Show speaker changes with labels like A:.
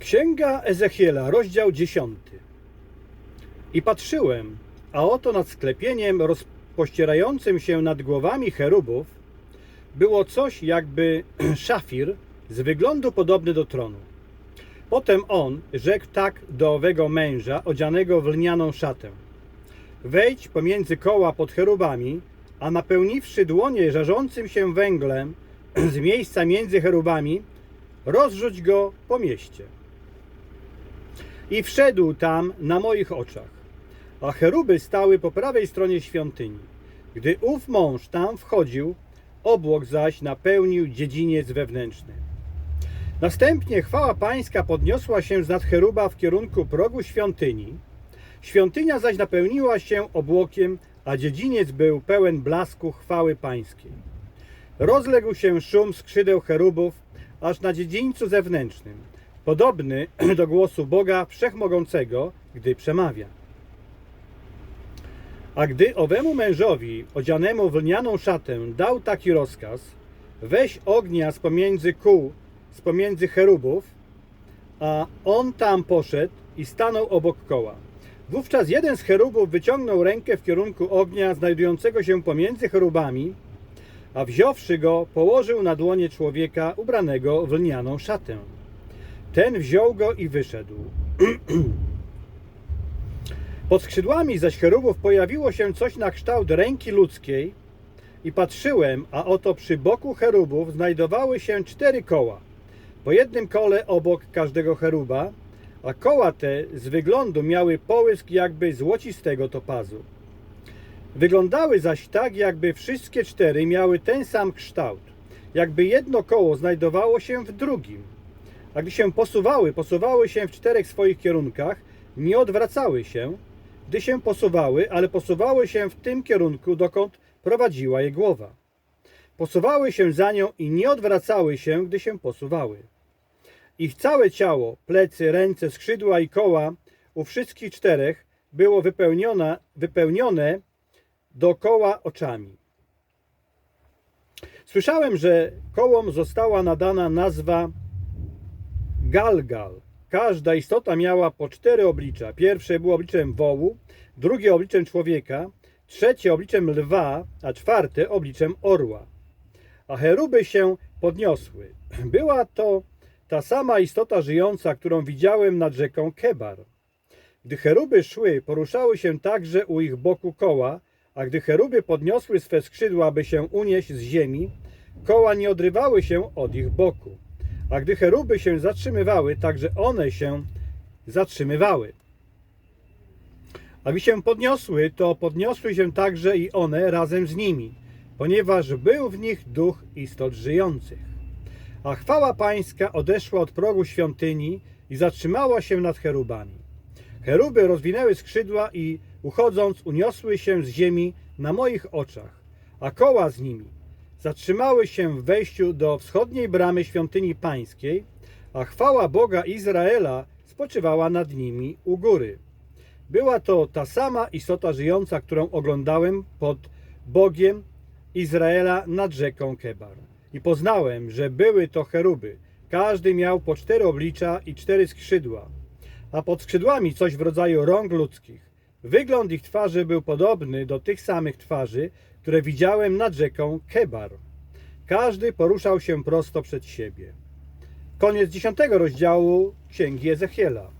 A: Księga Ezechiela, rozdział 10. I patrzyłem, a oto nad sklepieniem rozpościerającym się nad głowami cherubów było coś jakby szafir z wyglądu podobny do tronu. Potem on rzekł tak do owego męża odzianego w lnianą szatę. Wejdź pomiędzy koła pod cherubami, a napełniwszy dłonie żarzącym się węglem z miejsca między cherubami, rozrzuć go po mieście. I wszedł tam na moich oczach, a cheruby stały po prawej stronie świątyni. Gdy ów mąż tam wchodził, obłok zaś napełnił dziedziniec wewnętrzny. Następnie chwała pańska podniosła się z nad cheruba w kierunku progu świątyni. Świątynia zaś napełniła się obłokiem, a dziedziniec był pełen blasku chwały pańskiej. Rozległ się szum skrzydeł cherubów, aż na dziedzińcu zewnętrznym, podobny do głosu Boga Wszechmogącego, gdy przemawia. A gdy owemu mężowi, odzianemu w lnianą szatę, dał taki rozkaz, weź ognia z pomiędzy kół, z pomiędzy cherubów, a on tam poszedł i stanął obok koła. Wówczas jeden z cherubów wyciągnął rękę w kierunku ognia znajdującego się pomiędzy cherubami, a wziąwszy go, położył na dłonie człowieka ubranego w lnianą szatę. Ten wziął go i wyszedł. Pod skrzydłami zaś cherubów pojawiło się coś na kształt ręki ludzkiej i patrzyłem, a oto przy boku cherubów znajdowały się cztery koła, po jednym kole obok każdego cheruba, a koła te z wyglądu miały połysk jakby złocistego topazu. Wyglądały zaś tak, jakby wszystkie cztery miały ten sam kształt, jakby jedno koło znajdowało się w drugim. A gdy się posuwały, posuwały się w czterech swoich kierunkach, nie odwracały się, gdy się posuwały, ale posuwały się w tym kierunku, dokąd prowadziła je głowa. Posuwały się za nią i nie odwracały się, gdy się posuwały. Ich całe ciało, plecy, ręce, skrzydła i koła u wszystkich czterech było wypełnione, wypełnione dookoła oczami. Słyszałem, że kołom została nadana nazwa Galgal. Każda istota miała po cztery oblicza. Pierwsze było obliczem wołu, drugie obliczem człowieka, trzecie obliczem lwa, a czwarte obliczem orła. A cheruby się podniosły. Była to ta sama istota żyjąca, którą widziałem nad rzeką Kebar. Gdy cheruby szły, poruszały się także u ich boku koła, a gdy cheruby podniosły swe skrzydła, by się unieść z ziemi, koła nie odrywały się od ich boku. A gdy cheruby się zatrzymywały, także one się zatrzymywały. A gdy się podniosły, to podniosły się także i one razem z nimi, ponieważ był w nich duch istot żyjących. A chwała pańska odeszła od progu świątyni i zatrzymała się nad cherubami. Cheruby rozwinęły skrzydła i uchodząc uniosły się z ziemi na moich oczach, a koła z nimi zatrzymały się w wejściu do wschodniej bramy świątyni pańskiej, a chwała Boga Izraela spoczywała nad nimi u góry. Była to ta sama istota żyjąca, którą oglądałem pod Bogiem Izraela nad rzeką Kebar. I poznałem, że były to cheruby. Każdy miał po cztery oblicza i cztery skrzydła, a pod skrzydłami coś w rodzaju rąk ludzkich. Wygląd ich twarzy był podobny do tych samych twarzy, które widziałem nad rzeką Kebar. Każdy poruszał się prosto przed siebie. Koniec dziesiątego rozdziału Księgi Ezechiela.